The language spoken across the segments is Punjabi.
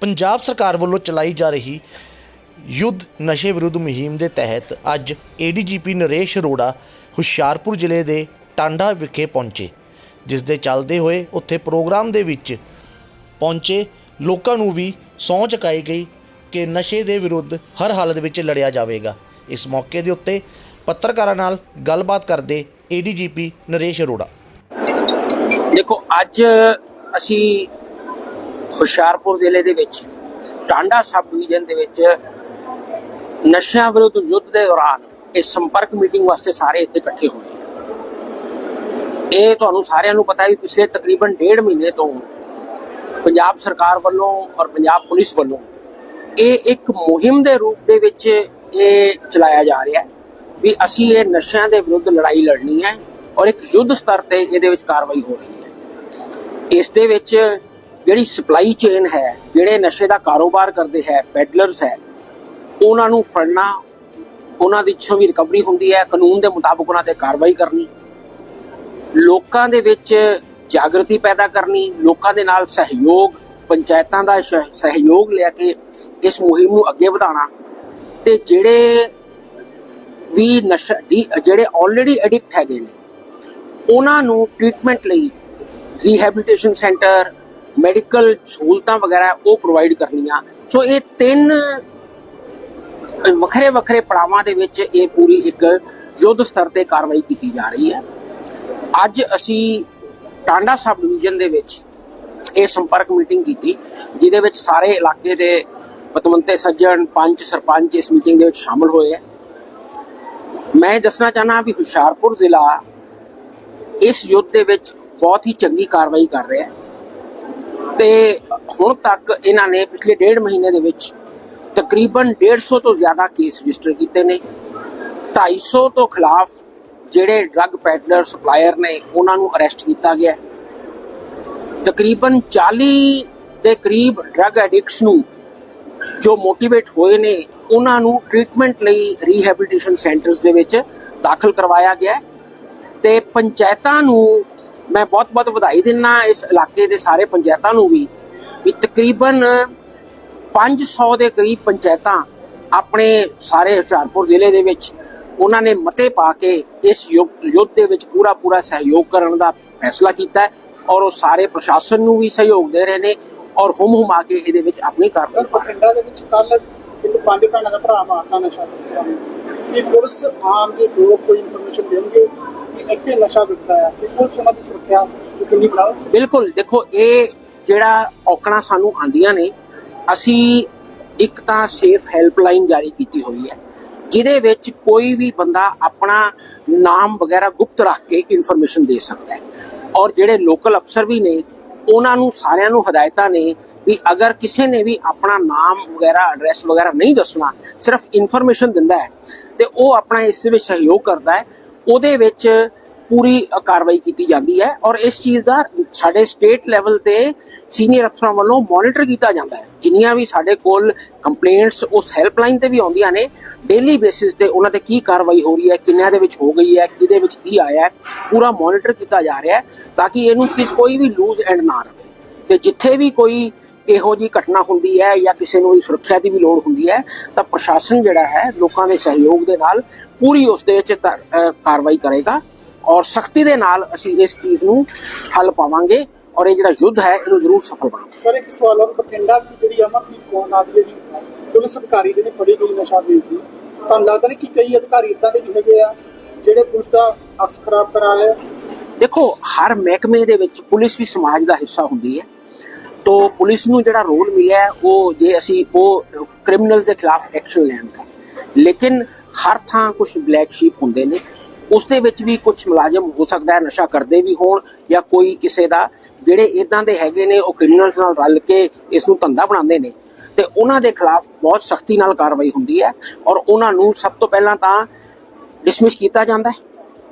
ਪੰਜਾਬ ਸਰਕਾਰ ਵੱਲੋਂ ਚਲਾਈ ਜਾ ਰਹੀ ਯੁੱਧ ਨਸ਼ੇ ਵਿਰੁੱਧ ਮੁਹਿੰਮ ਦੇ ਤਹਿਤ ਅੱਜ ਏਡੀਜੀਪੀ ਨਰੇਸ਼ ਅਰੋੜਾ ਹੁਸ਼ਿਆਰਪੁਰ ਜ਼ਿਲ੍ਹੇ ਦੇ ਟਾਂਡਾ ਵਿਖੇ ਪਹੁੰਚੇ ਜਿਸ ਦੇ ਚੱਲਦੇ ਹੋਏ ਉੱਥੇ ਪ੍ਰੋਗਰਾਮ ਦੇ ਵਿੱਚ ਪਹੁੰਚੇ। ਲੋਕਾਂ ਨੂੰ ਵੀ ਸਹੁੰ ਚੁਕਾਈ ਗਈ ਕਿ ਨਸ਼ੇ ਦੇ ਵਿਰੁੱਧ ਹਰ ਹਾਲਤ ਵਿੱਚ ਲੜਿਆ ਜਾਵੇਗਾ। ਇਸ ਮੌਕੇ ਦੇ ਉੱਤੇ ਪੱਤਰਕਾਰਾਂ ਨਾਲ ਗੱਲਬਾਤ ਕਰਦੇ ਏਡੀਜੀਪੀ ਨਰੇਸ਼ ਅਰੋੜਾ। ਦੇਖੋ, ਅੱਜ ਅਸੀਂ ਹੁਸ਼ਿਆਰਪੁਰ ਜ਼ਿਲ੍ਹੇ ਦੇ ਵਿੱਚ, ਟਾਂਡਾ ਸਬ ਡਿਵੀਜ਼ਨ ਦੇ ਵਿੱਚ ਨਸ਼ਿਆਂ ਵਿਰੁੱਧ ਯੁੱਧ ਦੇ ਦੌਰਾਨ ਇਹ ਸੰਪਰਕ ਮੀਟਿੰਗ ਵਾਸਤੇ ਸਾਰੇ ਇੱਥੇ ਇਕੱਠੇ ਹੋਏ ਇਹ ਤੁਹਾਨੂੰ ਸਾਰਿਆਂ ਨੂੰ ਪਤਾ ਹੈ ਪਿਛਲੇ ਤਕਰੀਬਨ ਡੇਢ ਮਹੀਨੇ ਤੋਂ ਪੰਜਾਬ ਸਰਕਾਰ ਵੱਲੋਂ ਔਰ ਪੰਜਾਬ ਪੁਲਿਸ ਵੱਲੋਂ ਇਹ ਇੱਕ ਮੁਹਿੰਮ ਦੇ ਰੂਪ ਦੇ ਵਿੱਚ ਇਹ ਚਲਾਇਆ ਜਾ ਰਿਹਾ ਹੈ ਵੀ ਅਸੀਂ ਇਹ ਨਸ਼ਿਆਂ ਦੇ ਵਿਰੁੱਧ ਲੜਾਈ ਲੜਨੀ ਹੈ ਔਰ ਇੱਕ ਯੁੱਧ ਸਤਰ ਤੇ ਇਹਦੇ ਵਿੱਚ ਕਾਰਵਾਈ ਹੋ ਰਹੀ ਹੈ। ਇਸ ਦੇ ਵਿੱਚ ਜਿਹੜੀ ਸਪਲਾਈ ਚੇਨ ਹੈ, ਜਿਹੜੇ ਨਸ਼ੇ ਦਾ ਕਾਰੋਬਾਰ ਕਰਦੇ ਹੈ ਪੈਡਲਰਸ ਹੈ, ਉਹਨਾਂ ਨੂੰ ਫੜਨਾ, ਉਹਨਾਂ ਦੀ ਇੱਛਾ ਵੀ ਰਿਕਵਰੀ ਹੁੰਦੀ ਹੈ, ਕਾਨੂੰਨ ਦੇ ਮੁਤਾਬਕ ਉਹਨਾਂ ਤੇ ਕਾਰਵਾਈ ਕਰਨੀ, ਲੋਕਾਂ ਦੇ ਵਿੱਚ ਜਾਗਰਤੀ ਪੈਦਾ ਕਰਨੀ, ਲੋਕਾਂ ਦੇ ਨਾਲ ਸਹਿਯੋਗ, ਪੰਚਾਇਤਾਂ ਦਾ ਸਹ- ਸਹਿਯੋਗ ਲੈ ਕੇ ਇਸ ਮੁਹਿੰਮ ਨੂੰ ਅੱਗੇ ਵਧਾਉਣਾ, ਤੇ ਜਿਹੜੇ ਵੀ ਨਸ਼ਾ ਦੀ- ਜਿਹੜੇ ਆਲਰੇਡੀ ਐਡਿਕਟ ਹੈਗੇ ਨੇ, ਉਹਨਾਂ ਨੂੰ ਟ੍ਰੀਟਮੈਂਟ ਲਈ ਰੀਹੈਬਿਲਿਟੇਸ਼ਨ ਸੈਂਟਰ ਮੈਡੀਕਲ ਸਹੂਲਤਾਂ ਵਗੈਰਾ ਉਹ ਪ੍ਰੋਵਾਈਡ ਕਰਨੀਆਂ। ਸੋ ਇਹ ਤਿੰਨ ਵੱਖਰੇ ਵੱਖਰੇ ਪੜਾਵਾਂ ਦੇ ਵਿੱਚ ਇਹ ਪੂਰੀ ਇੱਕ ਯੁੱਧ ਸਤਰ ਤੇ ਕਾਰਵਾਈ ਕੀਤੀ ਜਾ ਰਹੀ ਹੈ। ਅੱਜ ਅਸੀਂ ਟਾਂਡਾ ਸਬ ਡਿਵੀਜ਼ਨ ਦੇ ਵਿੱਚ ਇਹ ਸੰਪਰਕ ਮੀਟਿੰਗ ਕੀਤੀ, ਜਿਹਦੇ ਵਿੱਚ ਸਾਰੇ ਇਲਾਕੇ ਦੇ ਪਤਵੰਤੇ ਸੱਜਣ, ਪੰਚ, ਸਰਪੰਚ ਇਸ ਮੀਟਿੰਗ ਦੇ ਵਿੱਚ ਸ਼ਾਮਲ ਹੋਏ ਹੈ। ਮੈਂ ਦੱਸਣਾ ਚਾਹਨਾ ਵੀ ਹੁਸ਼ਿਆਰਪੁਰ ਜ਼ਿਲ੍ਹਾ ਇਸ ਯੁੱਧ ਦੇ ਵਿੱਚ ਬਹੁਤ ਹੀ ਚੰਗੀ ਕਾਰਵਾਈ ਕਰ ਰਿਹਾ ਹੈ। ਤੇ ਹੁਣ ਤੱਕ ਇਹਨਾਂ ਨੇ ਪਿਛਲੇ ਡੇਢ ਮਹੀਨੇ ਦੇ ਵਿੱਚ ਤਕਰੀਬਨ 150 ਤੋਂ ਜ਼ਿਆਦਾ ਕੇਸ ਰਜਿਸਟਰ ਕੀਤੇ ਨੇ। 250 ਤੋਂ ਖਿਲਾਫ ਜਿਹੜੇ ਡਰੱਗ ਪੈਡਲਰ ਸਪਲਾਇਰ ਨੇ, ਉਹਨਾਂ ਨੂੰ ਅਰੈਸਟ ਕੀਤਾ ਗਿਆ। ਤਕਰੀਬਨ 40 ਦੇ ਕਰੀਬ ਡਰੱਗ ਐਡਿਕਟਸ ਨੂੰ ਜੋ ਮੋਟੀਵੇਟ ਹੋਏ ਨੇ, ਉਹਨਾਂ ਨੂੰ ਟ੍ਰੀਟਮੈਂਟ ਲਈ ਰੀਹੈਬਿਲਿਟੇਸ਼ਨ ਸੈਂਟਰਸ ਦੇ ਵਿੱਚ ਦਾਖਲ ਕਰਵਾਇਆ ਗਿਆ ਹੈ ਤੇ ਪੰਚਾਇਤਾਂ ਨੂੰ ਮੈਂ ਬਹੁਤ-ਬਹੁਤ ਵਧਾਈ ਦਿੰਨਾ ਇਸ ਇਲਾਕੇ ਦੇ ਸਾਰੇ ਪੰਚਾਇਤਾਂ ਨੂੰ ਵੀ ਵੀ ਤਕਰੀਬਨ 500 ਦੇ ਕਰੀਬ ਪੰਚਾਇਤਾਂ ਆਪਣੇ ਸਾਰੇ ਹੁਸ਼ਿਆਰਪੁਰ ਜ਼ਿਲ੍ਹੇ ਦੇ ਵਿੱਚ ਉਹਨਾਂ ਨੇ ਮਤੇ ਪਾ ਕੇ ਇਸ ਯੁੱਧ ਦੇ ਵਿੱਚ ਪੂਰਾ ਪੂਰਾ ਸਹਿਯੋਗ ਕਰਨ ਦਾ ਫੈਸਲਾ ਕੀਤਾ ਹੈ ਔਰ ਉਹ ਸਾਰੇ ਪ੍ਰਸ਼ਾਸਨ ਨੂੰ ਵੀ ਸਹਿਯੋਗ ਦੇ ਰਹੇ ਨੇ ਔਰ ਹੁਮ ਹੁਮਾ ਕੇ ਇਹਦੇ ਵਿੱਚ ਆਪਣੀ ਕਾਰਵਾਈ ਕਰ। ਬਠਿੰਡਾ ਦੇ ਵਿੱਚ ਕੱਲ ਇੱਕ ਪੰਜ ਭੈਣਾਂ ਦਾ ਭਰਾ ਮਾਰਤਾ ਨਸ਼ਾ ਤਸਕਰਾਂ ਨੇ ਕੀ ਪੁਲਿਸ ਆਮ ਦੇ ਲੋਕ ਕੋਈ ਇਨਫੋਰਮੇਸ਼ਨ ਦੇਣਗੇ ਕਿ ਇੱਥੇ ਨਸ਼ਾ ਵਿਕਦਾ ਹੈ ਕਿ ਪੁਲਿਸ ਉਹਨਾਂ ਦੀ ਸੁਰੱਖਿਆ ਯਕੀਨੀ ਬਣਾਓ? ਬਿਲਕੁਲ, ਦੇਖੋ, ਇਹ ਜਿਹੜਾ ਔਕੜਾਂ ਸਾਨੂੰ ਆਂਦੀਆਂ ਨੇ, ਅਸੀਂ ਇੱਕ ਤਾਂ ਸੇਫ ਹੈਲਪਲਾਈਨ ਜਾਰੀ ਕੀਤੀ ਹੋਈ ਹੈ, ਜਿਹਦੇ ਵਿੱਚ ਕੋਈ ਵੀ ਬੰਦਾ ਆਪਣਾ ਨਾਮ ਵਗੈਰਾ ਗੁਪਤ ਰੱਖ ਕੇ ਇਨਫੋਰਮੇਸ਼ਨ ਦੇ ਸਕਦਾ ਹੈ। ਔਰ ਜਿਹੜੇ ਲੋਕਲ ਅਫਸਰ ਵੀ ਨੇ, ਉਹਨਾਂ ਨੂੰ ਸਾਰਿਆਂ ਨੂੰ ਹਦਾਇਤਾਂ ਨੇ ਵੀ ਅਗਰ ਕਿਸੇ ਨੇ ਵੀ ਆਪਣਾ ਨਾਮ ਵਗੈਰਾ ਐਡਰੈਸ ਵਗੈਰਾ ਨਹੀਂ ਦੱਸਣਾ, ਸਿਰਫ ਇਨਫੋਰਮੇਸ਼ਨ ਦਿੰਦਾ ਹੈ, ਤੇ ਉਹ ਆਪਣਾ ਇਸ ਵਿੱਚ ਸਹਿਯੋਗ ਕਰਦਾ ਹੈ। ਉਹਦੇ ਵਿੱਚ ਪੂਰੀ ਕਾਰਵਾਈ ਕੀਤੀ ਜਾਂਦੀ ਹੈ ਔਰ ਇਸ ਚੀਜ਼ ਦਾ ਸਾਡੇ ਸਟੇਟ ਲੈਵਲ ਤੇ ਸੀਨੀਅਰ ਅਫਸਰਾਂ ਵੱਲੋਂ ਮੋਨੀਟਰ ਕੀਤਾ ਜਾਂਦਾ ਹੈ। ਜਿੰਨੀਆਂ ਵੀ ਸਾਡੇ ਕੋਲ ਕੰਪਲੇਂਟਸ ਉਸ ਹੈਲਪਲਾਈਨ ਤੇ ਵੀ ਆਉਂਦੀਆਂ ਨੇ, ਡੇਲੀ ਬੇਸਿਸ ਤੇ ਉਹਨਾਂ ਤੇ ਕੀ ਕਾਰਵਾਈ ਹੋ ਰਹੀ ਹੈ, ਕਿੰਨਿਆਂ ਦੇ ਵਿੱਚ ਹੋ ਗਈ ਹੈ, ਕਿਹਦੇ ਵਿੱਚ ਕੀ ਆਇਆ ਹੈ, ਪੂਰਾ ਮੋਨੀਟਰ ਕੀਤਾ ਜਾ ਰਿਹਾ ਹੈ ਤਾਂ ਕਿ ਇਹਨੂੰ ਕੋਈ ਵੀ ਲੂਜ਼ ਐਂਡ ਨਾ ਰਹੇ। ਤੇ ਜਿੱਥੇ ਵੀ ਕੋਈ ਇਹੋ ਜੀ ਘਟਨਾ ਹੁੰਦੀ ਹੈ ਜਾਂ ਕਿਸੇ ਨੂੰ ਸੁਰੱਖਿਆ ਦੀ ਵੀ ਲੋੜ ਹੁੰਦੀ ਹੈ ਤਾਂ ਪ੍ਰਸ਼ਾਸਨ ਜਿਹੜਾ ਹੈ ਲੋਕਾਂ ਦੇ ਸਹਿਯੋਗ ਦੇ ਨਾਲ ਪੂਰੀ ਉਸ ਦੇ ਵਿੱਚ ਕਾਰਵਾਈ ਕਰੇਗਾ ਔਰ ਸਖਤੀ ਦੇ ਨਾਲ ਅਸੀਂ ਇਸ ਚੀਜ਼ ਨੂੰ ਹੱਲ ਪਾਵਾਂਗੇ ਔਰ ਇਹ ਜਿਹੜਾ ਯੁੱਧ ਹੈ ਇਹਨੂੰ ਜ਼ਰੂਰ ਸਫਲ ਬਣਾਵਾਂਗੇ। ਸਰ ਇੱਕ ਸਵਾਲ ਹੋਰ ਬਠਿੰਡਾ ਦੀ ਜਿਹੜੀ ਅਮਰਦੀਪ ਕੌਰ ਨਾਂ ਦੀ ਜਿਹੜੀ ਪੁਲਿਸ ਅਧਿਕਾਰੀ ਜਿਹੜੀ ਫੜੀ ਗਈ ਨਸ਼ਾ ਵੇਚਦੀ ਤੁਹਾਨੂੰ ਲੱਗਦਾ ਨਹੀਂ ਕਿ ਕਈ ਅਧਿਕਾਰੀ ਇਦਾਂ ਦੇ ਵੀ ਹੈਗੇ ਆ ਜਿਹੜੇ ਪੁਲਿਸ ਦਾ ਅਕਸ ਖਰਾਬ ਕਰਾ ਰਹੇ ਦੇਖੋ ਹਰ ਮਹਿਕਮੇ ਦੇ ਵਿੱਚ ਪੁਲਿਸ ਵੀ ਸਮਾਜ ਦਾ ਹਿੱਸਾ ਹੁੰਦੀ ਹੈ। ਤੋ ਪੁਲਿਸ ਨੂੰ ਜਿਹੜਾ ਰੋਲ ਮਿਲਿਆ ਉਹ ਜੇ ਅਸੀਂ ਉਹ ਕ੍ਰਿਮੀਨਲਸ ਦੇ ਖਿਲਾਫ ਐਕਸ਼ਨ ਲੈਣ ਦਾ। ਲੇਕਿਨ ਹਰ ਥਾਂ ਕੁਝ ਬਲੈਕ ਸ਼ੀਪ ਹੁੰਦੇ ਨੇ। ਉਸ ਦੇ ਵਿੱਚ ਵੀ ਕੁਝ ਮੁਲਾਜ਼ਮ ਹੋ ਸਕਦਾ ਹੈ, ਨਸ਼ਾ ਕਰਦੇ ਵੀ ਹੋਣ ਜਾਂ ਕੋਈ ਕਿਸੇ ਦਾ। ਜਿਹੜੇ ਇਦਾਂ ਦੇ ਹੈਗੇ ਨੇ, ਉਹ ਕ੍ਰਿਮੀਨਲਸ ਨਾਲ ਰਲ ਕੇ ਇਸ ਨੂੰ ਧੰਦਾ ਬਣਾਉਂਦੇ ਨੇ। ਤੇ ਉਹਨਾਂ ਦੇ ਖਿਲਾਫ ਬਹੁਤ ਸਖਤੀ ਨਾਲ ਕਾਰਵਾਈ ਹੁੰਦੀ ਹੈ ਔਰ ਉਹਨਾਂ ਨੂੰ ਸਭ ਤੋਂ ਪਹਿਲਾਂ ਤਾਂ ਡਿਸਮਿਸ ਕੀਤਾ ਜਾਂਦਾ ਹੈ।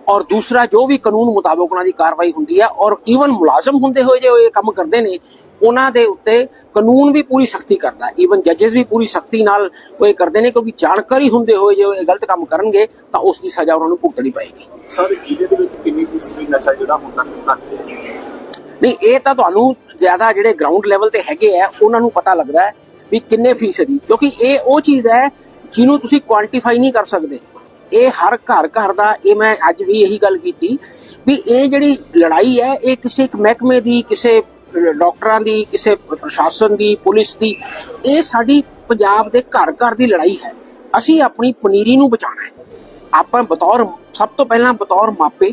ਔਰ ਦੂਸਰਾ, ਜੋ ਵੀ ਕਾਨੂੰਨ ਮੁਤਾਬਕ ਉਹਨਾਂ ਦੀ ਕਾਰਵਾਈ ਹੁੰਦੀ ਹੈ ਔਰ ਈਵਨ ਮੁਲਾਜ਼ਮ ਹੁੰਦੇ ਹੋਏ ਜੇ ਇਹ ਕੰਮ ਕਰਦੇ ਨੇ ਉਹਨਾਂ ਦੇ ਉੱਤੇ ਕਾਨੂੰਨ ਵੀ ਪੂਰੀ ਸਖਤੀ ਕਰਦਾ ਈਵਨ ਜੱਜਸ ਵੀ ਪੂਰੀ ਸਖਤੀ ਨਾਲ ਉਹ ਇਹ ਕਰਦੇ ਨੇ ਕਿਉਂਕਿ ਜਾਣਕਾਰੀ ਹੁੰਦੇ ਹੋਏ ਜੇ ਉਹ ਇਹ ਗਲਤ ਕੰਮ ਕਰਨਗੇ ਤਾਂ ਉਸ ਦੀ ਸਜ਼ਾ ਉਹਨਾਂ ਨੂੰ ਭੁਗਤਣੀ ਪਏਗੀ। ਸਰ ਜ਼ਿਲ੍ਹੇ ਦੇ ਵਿੱਚ ਕਿੰਨੀ ਫੀਸਦੀ ਨਸ਼ਾ ਜਿਹੜਾ ਹੁੰਦਾ ਘੱਟ ਨਹੀਂ ਇਹ ਤਾਂ ਤੁਹਾਨੂੰ ਜ਼ਿਆਦਾ ਜਿਹੜੇ ਗਰਾਊਂਡ ਲੈਵਲ ਤੇ ਹੈਗੇ ਆ ਉਹਨਾਂ ਨੂੰ ਪਤਾ ਲੱਗਦਾ ਹੈ ਵੀ ਕਿੰਨੇ ਫੀਸਦੀ ਕਿਉਂਕਿ ਇਹ ਉਹ ਚੀਜ਼ ਹੈ ਜਿਹਨੂੰ ਤੁਸੀਂ ਕੁਆਂਟੀਫਾਈ ਨਹੀਂ ਕਰ ਸਕਦੇ। ਇਹ ਹਰ ਘਰ ਘਰ ਦਾ ਇਹ ਮੈਂ ਅੱਜ ਵੀ ਇਹੀ ਗੱਲ ਕੀਤੀ ਵੀ ਇਹ ਜਿਹੜੀ ਲੜਾਈ ਹੈ ਇਹ ਕਿਸੇ ਇੱਕ ਮਹਿਕਮੇ ਦੀ ਕਿਸੇ ਡਾਕਟਰਾਂ ਦੀ, ਕਿਸੇ ਪ੍ਰਸ਼ਾਸਨ ਦੀ, ਪੁਲਿਸ ਦੀ, ਇਹ ਸਾਡੀ ਪੰਜਾਬ ਦੇ ਘਰ ਘਰ ਦੀ ਲੜਾਈ ਹੈ। ਅਸੀਂ ਆਪਣੀ ਪਨੀਰੀ ਨੂੰ ਬਚਾਉਣਾ ਹੈ। ਆਪਾਂ ਬਤੌਰ, ਸਭ ਤੋਂ ਪਹਿਲਾਂ ਬਤੌਰ ਮਾਪੇ,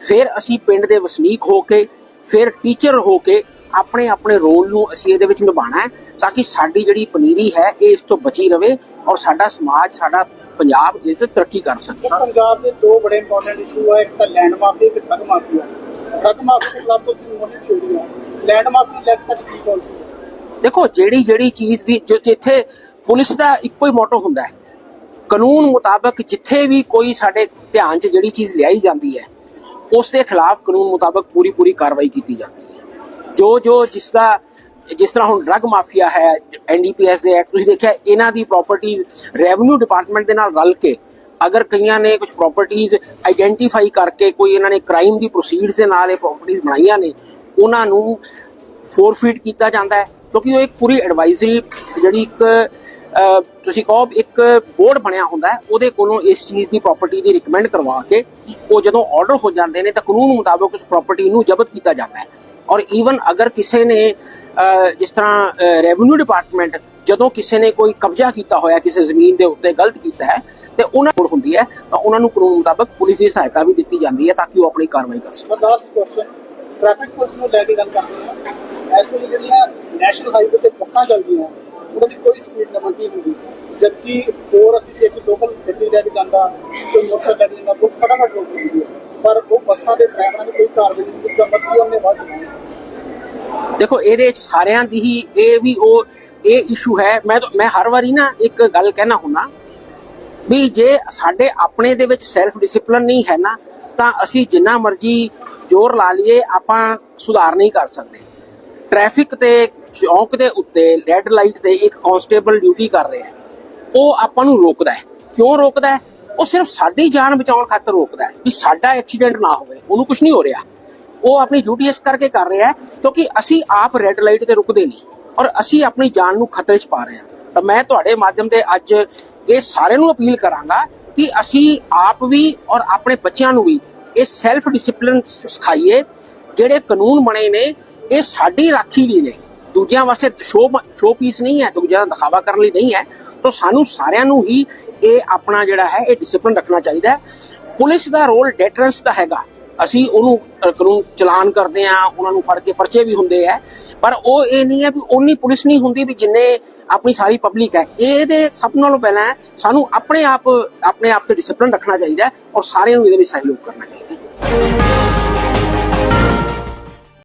ਫਿਰ ਅਸੀਂ ਪਿੰਡ ਦੇ ਵਸਨੀਕ ਹੋ ਕੇ, ਫਿਰ ਟੀਚਰ ਹੋ ਕੇ ਆਪਣੇ ਆਪਣੇ ਰੋਲ ਨੂੰ ਅਸੀਂ ਇਹਦੇ ਵਿੱਚ ਨਿਭਾਉਣਾ ਹੈ, ਤਾਂ ਕਿ ਸਾਡੀ ਜਿਹੜੀ ਪਨੀਰੀ ਹੈ, ਇਹ ਇਸ ਤੋਂ ਬਚੀ ਰਵੇ ਔਰ ਸਾਡਾ ਸਮਾਜ, ਸਾਡਾ ਪੰਜਾਬ ਇਸ 'ਚ ਤਰੱਕੀ ਕਰ ਸਕੇ। ਪੰਜਾਬ ਦੇ ਦੋ ਬੜੇ ਇੰਪੋਰਟੈਂਟ ਇਸ਼ੂ ਹੈ ਇੱਕ ਤਾਂ ਲੈਂਡ ਮਾਫੀ, ਇੱਕ ਡਰਗ ਮਾਫੀ ਹੈ ਡਰਗ ਮਾਫੀ ਦੇ ਖਿਲਾਫ ਤੁਸੀਂ ਮੁਹਿੰਮ ਛੇੜੀ ਹੈ ਲੈਂਡ ਮਾਫੀ ਲੈ ਕੇ ਕੀ ਪਾਲਿਸੀ ਦੇਖੋ, ਜਿਹੜੀ ਜਿਹੜੀ ਚੀਜ਼ ਵੀ ਜੋ ਜਿੱਥੇ ਪੁਲਿਸ ਦਾ ਇੱਕੋ ਹੀ ਮੋਟੋ ਹੁੰਦਾ ਹੈ। ਕਾਨੂੰਨ ਮੁਤਾਬਕ ਜਿੱਥੇ ਵੀ ਕੋਈ ਸਾਡੇ ਧਿਆਨ 'ਚ ਜਿਹੜੀ ਚੀਜ਼ ਲਿਆਈ ਜਾਂਦੀ ਹੈ, ਉਸ ਦੇ ਖਿਲਾਫ ਕਾਨੂੰਨ ਮੁਤਾਬਕ ਪੂਰੀ ਪੂਰੀ ਕਾਰਵਾਈ ਕੀਤੀ ਜਾਂਦੀ ਹੈ। ਜੋ ਜੋ ਜਿਸ ਦਾ ਜਿਸ ਤਰ੍ਹਾਂ ਹੁਣ ਡਰਗ ਮਾਫੀਆ ਹੈ ਐਨਡੀਪੀਐਸ ਦੇ ਐਕਟ ਤੁਸੀਂ ਦੇਖਿਆ ਇਹਨਾਂ ਦੀ ਪ੍ਰਾਪਰਟੀਆਂ ਰੈਵਨਿਊ ਡਿਪਾਰਟਮੈਂਟ ਦੇ ਨਾਲ ਰਲ ਕੇ ਅਗਰ ਕਈਆਂ ਨੇ ਕੁਝ ਪ੍ਰਾਪਰਟੀਆਂ ਆਈਡੈਂਟੀਫਾਈ ਕਰਕੇ ਕੋਈ ਇਹਨਾਂ ਨੇ ਕ੍ਰਾਈਮ ਦੀ ਪ੍ਰੋਸੀਡਸ ਦੇ ਨਾਲ ਇਹ ਪ੍ਰਾਪਰਟੀਆਂ ਬਣਾਈਆਂ ਨੇ, ਉਹਨਾਂ ਨੂੰ ਫੋਰਫੀਟ ਕੀਤਾ ਜਾਂਦਾ ਹੈ। ਕਿਉਂਕਿ ਉਹ ਇੱਕ ਪੂਰੀ ਐਡਵਾਈਜ਼ਰੀ ਜਿਹੜੀ ਇੱਕ ਤੁਸੀਂ ਕਹੋ ਇੱਕ ਬੋਰਡ ਬਣਿਆ ਹੁੰਦਾ ਹੈ, ਉਹਦੇ ਕੋਲੋਂ ਇਸ ਚੀਜ਼ ਦੀ ਪ੍ਰਾਪਰਟੀ ਦੀ ਰਿਕਮੈਂਡ ਕਰਵਾ ਕੇ ਉਹ ਜਦੋਂ ਆਰਡਰ ਹੋ ਜਾਂਦੇ ਨੇ ਤਾਂ ਕਾਨੂੰਨ ਮੁਤਾਬਕ ਉਸ ਪ੍ਰਾਪਰਟੀ ਨੂੰ ਜ਼ਬਤ ਕੀਤਾ ਜਾਂਦਾ ਹੈ। ਔਰ ਈਵਨ ਅਗਰ ਕਿਸੇ ਨੇ ਜਿਸ ਤਰ੍ਹਾਂ ਰੈਵਨਿਊ ਡਿਪਾਰਟਮੈਂਟ ਜਦੋਂ ਕਿਸੇ ਨੇ ਕੋਈ ਕਬਜ਼ਾ ਕੀਤਾ ਹੋਇਆ ਕਿਸੇ ਜ਼ਮੀਨ ਦੇ ਉੱਤੇ ਗਲਤ ਕੀਤਾ ਹੈ ਤੇ ਉਹਨਾਂ ਕੋਲ ਹੁੰਦੀ ਹੈ ਤਾਂ ਉਹਨਾਂ ਨੂੰ ਕਾਨੂੰਨ ਮੁਤਾਬਕ ਪੁਲਿਸ ਦੀ ਸਹਾਇਤਾ ਵੀ ਦਿੱਤੀ ਜਾਂਦੀ ਹੈ ਤਾਂ ਕਿ ਉਹ ਆਪਣੀ ਕਾਰਵਾਈ ਕਰ ਸਕਣ। ਲਾਸਟ ਕੁਐਸਚਨ ਟ੍ਰੈਫਿਕ ਪੁਲਿਸ ਨੂੰ ਲੈ ਕੇ ਗੱਲ ਕਰਦੇ ਹਾਂ। ਇਸ ਵੇਲੇ ਜਿਹੜੀਆਂ ਨੈਸ਼ਨਲ ਹਾਈਵੇ ਤੇ ਬੱਸਾਂ ਚੱਲਦੀਆਂ ਉਹਨਾਂ ਦੀ ਕੋਈ ਸਪੀਡ ਲਿਮਟ ਨਹੀਂ ਹੁੰਦੀ। ਜਦਕਿ ਹੋਰ ਅਸੀਂ ਜੇ ਕੋਈ ਲੋਕਲ ਗੱਡੀ ਲੈ ਕੇ ਜਾਂਦਾ ਕੋਈ ਮੋਟਰਸਾਈਕਲ ਲੈ ਕੇ ਜਾਂਦਾ ਬਹੁਤ ਫਟਾਫਟ ਰੋਕ ਦਿੰਦੀ ਹੈ। ਪਰ ਉਹ ਬੱਸਾਂ ਦੇ ਡਰਾਈਵਰਾਂ ਦੀ ਕੋਈ ਕਾਰਵਾਈ ਨਹੀਂ ਹੁੰਦੀ ਤਾਂ ਮੱਤੀ ਉਹਨੇ ਬਾਅਦ ਦੇਖੋ ਇਹਦੇ ਸਾਰਿਆਂ ਦੀ ਹੀ ਇਹ ਵੀ ਉਹ ਇਹ ਇਸ਼ੂ ਹੈ। ਮੈਂ ਮੈਂ ਹਰ ਵਾਰੀ ਨਾ ਇੱਕ ਗੱਲ ਕਹਿਣਾ ਹੁੰਦਾ ਵੀ ਜੇ ਸਾਡੇ ਆਪਣੇ ਦੇ ਵਿੱਚ ਸੈਲਫ ਡਿਸਪਲਿਨ ਨਹੀਂ ਹੈ ਨਾ, ਤਾਂ ਅਸੀਂ ਜਿੰਨਾ ਮਰਜ਼ੀ ਜ਼ੋਰ ਲਾ ਲਈਏ, ਆਪਾਂ ਸੁਧਾਰ ਨਹੀਂ ਕਰ ਸਕਦੇ। ਟ੍ਰੈਫਿਕ ਤੇ, ਚੌਂਕ ਦੇ ਉੱਤੇ ਰੈੱਡ ਲਾਈਟ ਤੇ ਇੱਕ ਕਾਂਸਟੇਬਲ ਡਿਊਟੀ ਕਰ ਰਿਹਾ ਉਹ ਆਪਾਂ ਨੂੰ ਰੋਕਦਾ ਹੈ। ਕਿਉਂ ਰੋਕਦਾ ਹੈ? ਉਹ ਸਿਰਫ ਸਾਡੀ ਜਾਨ ਬਚਾਉਣ ਖਾਤਰ ਰੋਕਦਾ ਹੈ ਵੀ ਸਾਡਾ ਐਕਸੀਡੈਂਟ ਨਾ ਹੋਵੇ। ਉਹਨੂੰ ਕੁਝ ਨਹੀਂ ਹੋ ਰਿਹਾ। ਉਹ ਆਪਣੀ ਡਿਊਟੀ ਇਸ ਕਰਕੇ ਕਰ ਰਿਹਾ ਹੈ ਕਿਉਂਕਿ ਅਸੀਂ ਆਪ ਰੈੱਡ ਲਾਈਟ ਤੇ ਰੁਕਦੇ ਨਹੀਂ। ਔਰ ਅਸੀਂ ਆਪਣੀ ਜਾਨ ਨੂੰ ਖਤਰੇ 'ਚ ਪਾ ਰਹੇ ਹਾਂ। ਤਾਂ ਮੈਂ ਤੁਹਾਡੇ ਮਾਧਿਅਮ ਤੇ ਅੱਜ ਇਹ ਸਾਰਿਆਂ ਨੂੰ ਅਪੀਲ ਕਰਾਂਗਾ ਕਿ ਅਸੀਂ ਆਪ ਵੀ ਔਰ ਆਪਣੇ ਬੱਚਿਆਂ ਨੂੰ ਵੀ ਇਹ ਸੈਲਫ ਡਿਸਪਲਿਨ ਸਿਖਾਈਏ, ਜਿਹੜੇ ਕਾਨੂੰਨ ਬਣੇ ਨੇ, ਇਹ ਸਾਡੀ ਰਾਖੀ ਲਈ ਨੇ। ਦੂਜਿਆਂ ਵਾਸਤੇ ਸ਼ੋ ਸ਼ੋ ਪੀਸ ਨਹੀਂ ਹੈ, ਦੂਜਿਆਂ ਦਾ ਦਿਖਾਵਾ ਕਰਨ ਲਈ ਨਹੀਂ ਹੈ। ਤਾਂ ਸਾਨੂੰ ਸਾਰਿਆਂ ਨੂੰ ਹੀ ਇਹ ਆਪਣਾ ਜਿਹੜਾ ਹੈ, ਇਹ ਡਿਸਪਲਿਨ ਰੱਖਣਾ ਚਾਹੀਦਾ ਹੈ। ਪੁਲਿਸ ਦਾ ਰੋਲ ਡੈਟਰੈਂਸ ਦਾ ਹੈਗਾ। ਅਸੀਂ ਉਹਨੂੰ ਕਾਨੂੰਨ ਚਲਾਨ ਕਰਦੇ ਆ ਉਹਨਾਂ ਨੂੰ ਫੜ ਕੇ ਪਰਚੇ ਵੀ ਹੁੰਦੇ ਆ। ਪਰ ਉਹ ਇਹ ਨਹੀਂ ਹੈ ਵੀ ਓਨੀ ਪੁਲਿਸ ਨਹੀਂ ਹੁੰਦੀ ਵੀ ਜਿੰਨੇ ਆਪਣੀ ਸਾਰੀ ਪਬਲਿਕ ਹੈ। ਇਹਦੇ ਸਭ ਨਾਲੋਂ ਪਹਿਲਾਂ ਸਾਨੂੰ ਆਪਣੇ ਆਪ ਆਪਣੇ ਆਪ ਤੇ ਡਿਸਪਲਿਨ ਰੱਖਣਾ ਚਾਹੀਦਾ ਔਰ ਸਾਰਿਆਂ ਨੂੰ ਇਹਦੇ ਵਿੱਚ ਸਹਿਯੋਗ ਕਰਨਾ ਚਾਹੀਦਾ